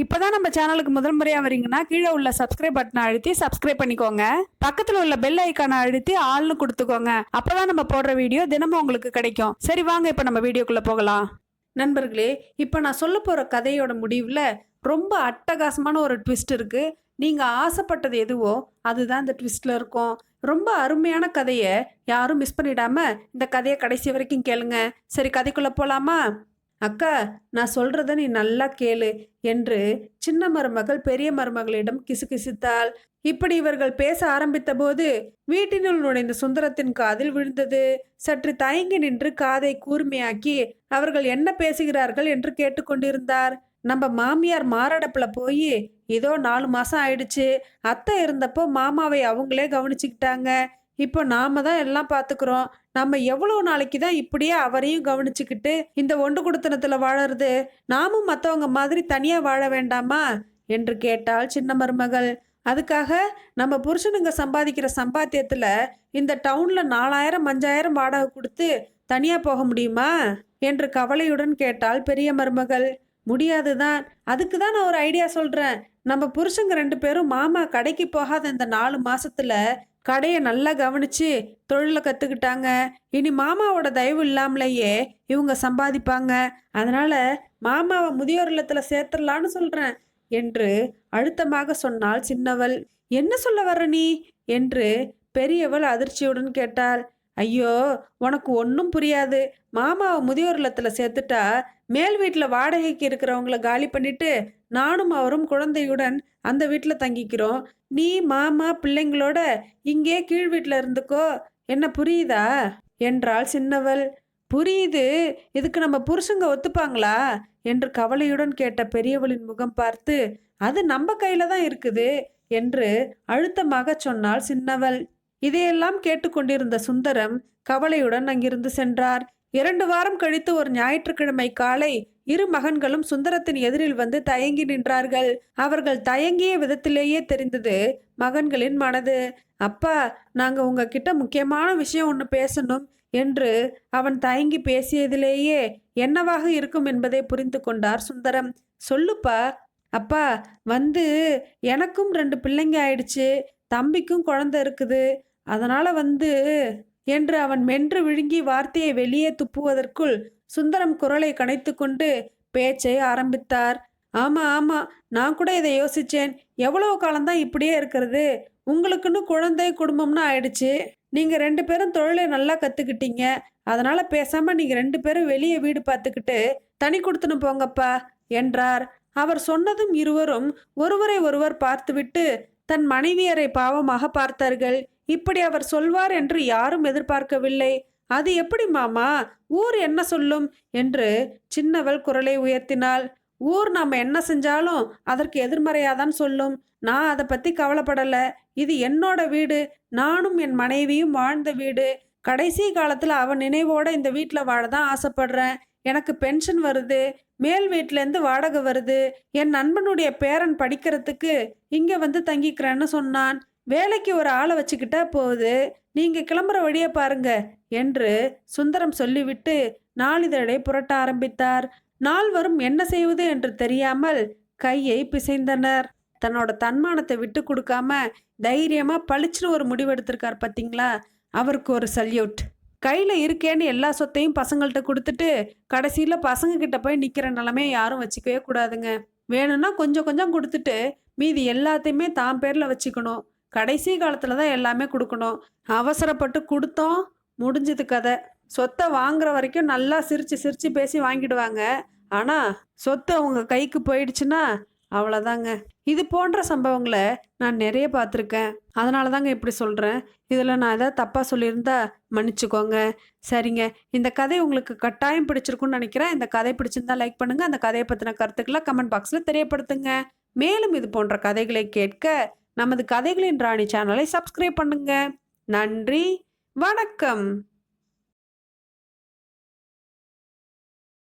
இப்போதான் நம்ம சேனலுக்கு முதல் முறையாக வரீங்கன்னா கீழே உள்ள சப்ஸ்கிரைப் பட்டனை அழுத்தி சப்ஸ்கிரைப் பண்ணிக்கோங்க. பக்கத்தில் உள்ள பெல் ஐக்கானை அழுத்தி ஆள்னு கொடுத்துக்கோங்க. அப்போதான் நம்ம போடுற வீடியோ தினமும் உங்களுக்கு கிடைக்கும். சரி வாங்க இப்போ நம்ம வீடியோக்குள்ளே போகலாம். நண்பர்களே இப்போ நான் சொல்ல போகிற கதையோட முடிவில் ரொம்ப அட்டகாசமான ஒரு ட்விஸ்ட் இருக்குது நீங்கள் ஆசைப்பட்டது எதுவோ அதுதான் இந்த ட்விஸ்டில் இருக்கும். ரொம்ப அருமையான கதையை யாரும் மிஸ் பண்ணிடாமல் இந்த கதையை கடைசி வரைக்கும் கேளுங்க. சரி கதைக்குள்ளே போகலாமா அக்கா நான் சொல்றத நீ நல்லா கேளு என்று சின்ன மருமகள் பெரிய மருமகளிடம் கிசுகிசுத்தாள். இப்படி இவர்கள் பேச ஆரம்பித்த போது வீட்டினுள் நுழைந்த சுந்தரத்தின் காதில் விழுந்தது. சற்று தயங்கி நின்று காதை கூர்மையாக்கி அவர்கள் என்ன பேசுகிறார்கள்? என்று கேட்டுக்கொண்டிருந்தார் நம்ம மாமியார் மாரடப்பில் போய் இதோ நாலு மாசம் ஆயிடுச்சு. அத்தை இருந்தப்போ மாமாவை அவங்களே கவனிச்சுக்கிட்டாங்க. இப்போ நாம தான் எல்லாம் பார்த்துக்கிறோம் நம்ம எவ்வளோ நாளைக்கு தான் இப்படியே அவரையும் கவனிச்சுக்கிட்டு இந்த ஒண்டு குடுத்தனத்தில் வாழறது? நாமும் மற்றவங்க மாதிரி தனியாக வாழ வேண்டாமா? என்று கேட்டாள் சின்ன மருமகள். அதுக்காக நம்ம புருஷனுங்க சம்பாதிக்கிற சம்பாத்தியத்தில் இந்த டவுனில் நாலாயிரம் அஞ்சாயிரம் வாடகை கொடுத்து தனியாக போக முடியுமா? என்று கவலையுடன் கேட்டாள் பெரிய மருமகள். முடியாது தான். அதுக்கு தான் நான் ஒரு ஐடியா சொல்கிறேன் நம்ம புருஷங்க ரெண்டு பேரும் மாமா கடைக்கு போகாத இந்த நாலு மாசத்துல கடையை நல்லா கவனித்து தொழிலை கற்றுக்கிட்டாங்க இனி மாமாவோட தயவு இல்லாமலேயே இவங்க சம்பாதிப்பாங்க. அதனால் மாமாவை முதியோர் இல்லத்தில் சேர்த்துடலான்னு சொல்கிறேன் என்று அழுத்தமாக சொன்னாள் சின்னவள். என்ன சொல்ல வர்ற நீ? என்று பெரியவள் அதிர்ச்சியுடன் கேட்டாள். ஐயோ உனக்கு ஒன்றும் புரியாது. மாமாவை முதியோர் இல்லத்தில் சேர்த்துட்டா மேல் வீட்டில் வாடகைக்கு இருக்கிறவங்கள காலி பண்ணிட்டு நானும் அவரும் குழந்தையுடன் அந்த வீட்டில் தங்கிக்கிறோம். நீ மாமா பிள்ளைங்களோட இங்கே கீழ் வீட்டில் இருந்துக்கோ. என்ன புரியுதா? என்றாள் சின்னவள். புரியுது. இதுக்கு நம்ம புருஷங்க ஒத்துப்பாங்களா? என்று கவலையுடன் கேட்ட பெரியவளின் முகம் பார்த்து அது நம்ம கையில தான் இருக்குது என்று அழுத்தமாக சொன்னாள் சின்னவள். இதையெல்லாம் கேட்டுக்கொண்டிருந்த சுந்தரம் கவலையுடன் அங்கிருந்து சென்றார். இரண்டு வாரம் கழித்து ஒரு ஞாயிற்றுக்கிழமை காலை இரு மகன்களும் சுந்தரத்தின் எதிரில் வந்து தயங்கி நின்றார்கள். அவர்கள் தயங்கிய விதத்திலேயே தெரிந்தது மகன்களின் மனது. அப்பா நாங்க உங்ககிட்ட முக்கியமான விஷயம் ஒன்று பேசணும் என்று அவன் தயங்கி பேசியதிலேயே என்னவாக இருக்கும் என்பதை புரிந்து கொண்டார் சுந்தரம். சொல்லுப்பா அப்பா வந்து எனக்கும் ரெண்டு பிள்ளைங்க ஆயிடுச்சு தம்பிக்கும் குழந்தை இருக்குது அதனால வந்து என்று அவன் மென்று விழுங்கி வார்த்தையை வெளியே துப்புவதற்குள் சுந்தரம் குரலை கணைத்து கொண்டு பேச்சை ஆரம்பித்தார். ஆமாம் ஆமாம் நான் கூட இதை யோசித்தேன் எவ்வளோ காலம்தான் இப்படியே இருக்கிறது? உங்களுக்குன்னு குழந்தை குடும்பம்னு ஆயிடுச்சு. நீங்கள் ரெண்டு பேரும் தொழிலை நல்லா கற்றுக்கிட்டீங்க அதனால் பேசாமல் நீங்கள் ரெண்டு பேரும் வெளியே வீடு பார்த்துக்கிட்டு தனி கொடுத்துன்னு போங்கப்பா என்றார். அவர் சொன்னதும் இருவரும் ஒருவரை ஒருவர் பார்த்துவிட்டு தன் மனைவியரை பாவமாக பார்த்தார்கள். இப்படி அவர் சொல்வார் என்று யாரும் எதிர்பார்க்கவில்லை. அது எப்படி மாமா? ஊர் என்ன சொல்லும்? என்று சின்னவள் குரலை உயர்த்தினாள். ஊர் நாம் என்ன செஞ்சாலும் அதற்கு எதிர்மறையாதான் சொல்லும். நான் அதை பற்றி கவலைப்படலை. இது என்னோட வீடு. நானும் என் மனைவியும் வாழ்ந்த வீடு. கடைசி காலத்தில் அவன் நினைவோட இந்த வீட்டில் வாழ தான் ஆசைப்படுறேன். எனக்கு பென்ஷன் வருது. மேல் வீட்டிலேருந்து வாடகை வருது. என் நண்பனுடைய பேரன் படிக்கிறதுக்கு இங்கே வந்து தங்கிக்கிறேன்னு சொன்னான். வேலைக்கு ஒரு ஆளை வச்சுக்கிட்டா போகுது. நீங்கள் கிளம்புற வழியை பாருங்க என்று சுந்தரம் சொல்லிவிட்டு நாளிதழை புரட்ட ஆரம்பித்தார். நால்வரும் என்ன செய்வது என்று தெரியாமல் கையை பிசைந்தனர். தன்னோட தன்மானத்தை விட்டு கொடுக்காம தைரியமாக பளிச்சுன்னு ஒரு முடிவெடுத்திருக்கார் பார்த்தீங்களா அவருக்கு ஒரு சல்யூட் கையில் இருக்கேன்னு எல்லா சொத்தையும் பசங்கள்கிட்ட கொடுத்துட்டு கடைசியில் பசங்கக்கிட்ட போய் நிற்கிற நிலமையை யாரும் வச்சுக்கவே கூடாதுங்க. வேணும்னா கொஞ்சம் கொஞ்சம் கொடுத்துட்டு மீதி எல்லாத்தையுமே தான் பேரில் வச்சுக்கணும். கடைசி காலத்தில் தான் எல்லாமே கொடுக்கணும். அவசரப்பட்டு கொடுத்தோம் முடிஞ்சது கதை. சொத்தை வாங்குற வரைக்கும் நல்லா சிரித்து சிரித்து பேசி வாங்கிடுவாங்க. ஆனால் சொத்து அவங்க கைக்கு போயிடுச்சுன்னா அவ்வளோதாங்க இது போன்ற சம்பவங்களை நான் நிறைய பார்த்துருக்கேன். அதனால தாங்க இப்படி சொல்கிறேன் இதில் நான் எதாவது தப்பாக சொல்லியிருந்தா மன்னிச்சுக்கோங்க. சரிங்க. இந்த கதை உங்களுக்கு கட்டாயம் பிடிச்சிருக்குன்னு நினைக்கிறேன். இந்த கதை பிடிச்சிருந்தா லைக் பண்ணுங்கள் அந்த கதையை பற்றின கருத்துக்களை கமெண்ட் பாக்ஸில் தெரியப்படுத்துங்க. மேலும் இது போன்ற கதைகளை கேட்க நமது கதைகளின் ராணி சேனலை சப்ஸ்கிரைப் பண்ணுங்க. நன்றி. வணக்கம்.